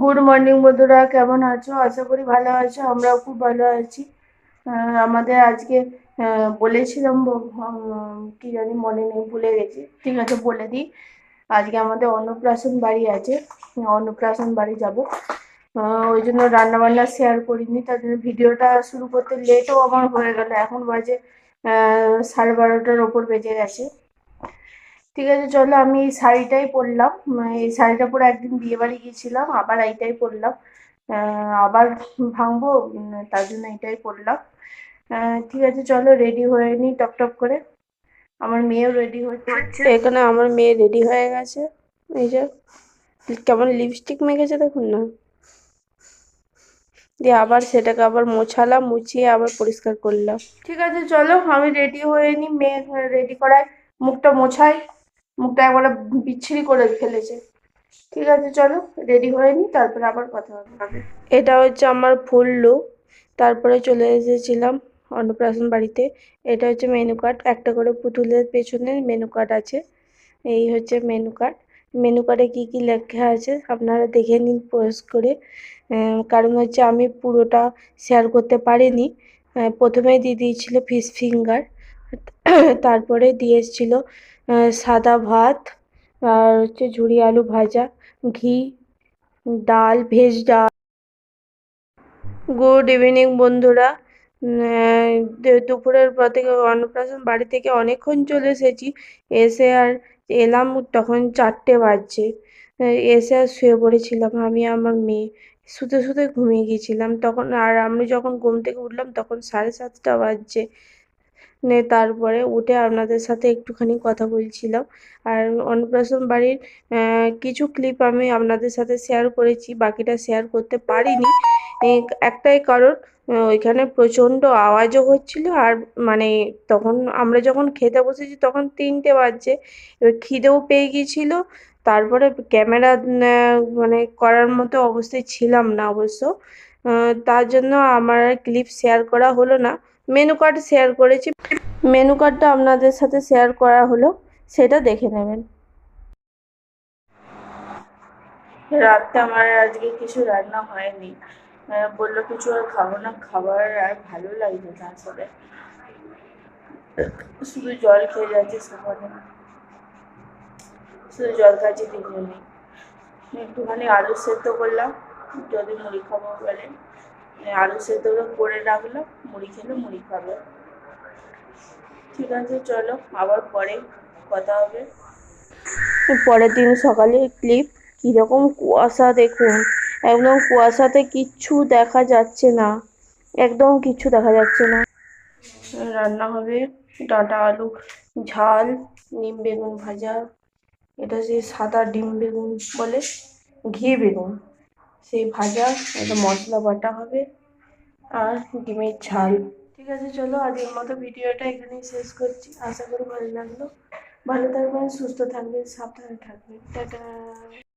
Good morning বন্ধুরা। কেমন আছো? আশা করি ভালো আছো। আমরাও খুব ভালো আছি। আমাদের আজকে বলেছিলাম কি জানি মনে নেই, ভুলে গেছি। ঠিক আছে, বলে দিই। আজকে আমাদের অন্নপ্রাশন বাড়ি আছে। অন্নপ্রাশন বাড়ি যাব। ওই জন্য রান্না বান্না শেয়ার করিনি। তার জন্য ভিডিওটা শুরু করতে লেটও আমার হয়ে গেল। এখন বাজে সাড়ে বারোটার ওপর বেজে গেছে। ঠিক আছে চলো আমি এই শাড়িটাই পরলাম। এই শাড়িটা পরে একদিন বিয়ে বাড়ি গিয়েছিলাম আবার এইটাই পরলাম। আবার ভাঙবো তার জন্য এটাই পরলাম। ঠিক আছে চলো রেডি হয়ে নি টপ টপ করে। আমার মেয়েও রেডি হচ্ছে এখানে আমার মেয়ে রেডি হয়ে গেছে। এই যে কেমন লিপস্টিক মেখেছে দেখুন না। দিয়ে আবার সেটাকে আবার মোছালাম মুছিয়ে আবার পরিষ্কার করলাম। ঠিক আছে চলো আমি রেডি হয়ে নি মেয়ে রেডি করায়। মুখটা মোছাই। মুখটা একবারে বিচ্ছিরি করে ফেলেছে। ঠিক আছে, চলো রেডি হয়ে নি, তারপরে আবার কথা হবে। এটা হচ্ছে আমার ফুল লুক তারপরে চলে এসেছিলাম অন্নপ্রাশন বাড়িতে। এটা হচ্ছে মেনু কার্ড একটা করে পুতুলের পেছনে মেনু কার্ড আছে। এই হচ্ছে মেনু কার্ড মেনু কার্ডে কী কী লেখা আছে আপনারা দেখে নিন পোস্ট করে। কারণ হচ্ছে আমি পুরোটা শেয়ার করতে পারিনি। প্রথমেই দিয়ে দিয়েছিল ফিশ ফিঙ্গার তারপরে দিয়ে এসেছিল সাদা ভাত আর হচ্ছে ঝুড়ি আলু ভাজা, ঘি, ডাল, ভেজ ডাল। গুড ইভিনিং বন্ধুরা। দুপুরের পর থেকে অন্নপ্রাশন বাড়ি থেকে অনেকক্ষণ চলে এসেছি। এসে আর এলাম তখন চারটে বাজছে। এসে আর শুয়ে পড়েছিলাম আমি আমার মেয়ে। শুতে শুতে ঘুমিয়ে গিয়েছিলাম। তখন আর আমি যখন ঘুম থেকে উঠলাম তখন সাড়ে সাতটা বাজছে। নে তারপরে উঠে আপনাদের সাথে একটুখানি কথা বলছিলাম। আর অন্নপ্রাশন বাড়ির কিছু ক্লিপ আমি আপনাদের সাথে শেয়ার করেছি, বাকিটা শেয়ার করতে পারিনি। একটাই কারণ ওইখানে প্রচণ্ড আওয়াজও হচ্ছিল আর মানে তখন আমরা যখন খেতে বসেছি তখন তিনটে বাজছে, এবার খিদেও পেয়ে গিয়েছিল। তারপরে ক্যামেরা মানে করার মতো অবস্থায় ছিলাম না অবশ্য। তার জন্য আমার ক্লিপ শেয়ার করা হলো না। মেনু কার্ড শেয়ার করেছি। মেনু কার্ডটা আপনাদের সাথে শেয়ার করা হলো, সেটা দেখে নেবেন। রাতে আমার আজকে কিছু রান্না হয়নি। বলল কিছু আর খাব না, খাবার আর ভালো লাগছে না আসলে শুধু জল খেয়ে যাচ্ছে সকালে। শুধু জল খাচ্ছি তিনজনে। একটুখানি আলু সেদ্ধ করলাম, যদি মুড়ি খাব বলে। আলু সেদ্ধ করে রাখলাম মুড়ি খেলে মুড়ি খাবে। ঠিক আছে চলো আবার পরে কথা হবে। পরের দিন সকালে ক্লিপ কীরকম কুয়াশা দেখুন। একদম কুয়াশাতে কিচ্ছু দেখা যাচ্ছে না। একদম কিচ্ছু দেখা যাচ্ছে না। রান্না হবে ডাঁটা আলু ঝাল নিম বেগুন ভাজা এটা যে সাদা ডিম বেগুন বলে ঘি বেগুন। সেই ভাজা একটা মশলা বাটা হবে আর ডিমের ঝাল। ঠিক আছে, চলো আজকের মতো ভিডিওটা এখানেই শেষ করছি। আশা করি ভালো লাগল। ভালো থাকবেন, সুস্থ থাকবেন, সাবধানে থাকবেন। টাটা।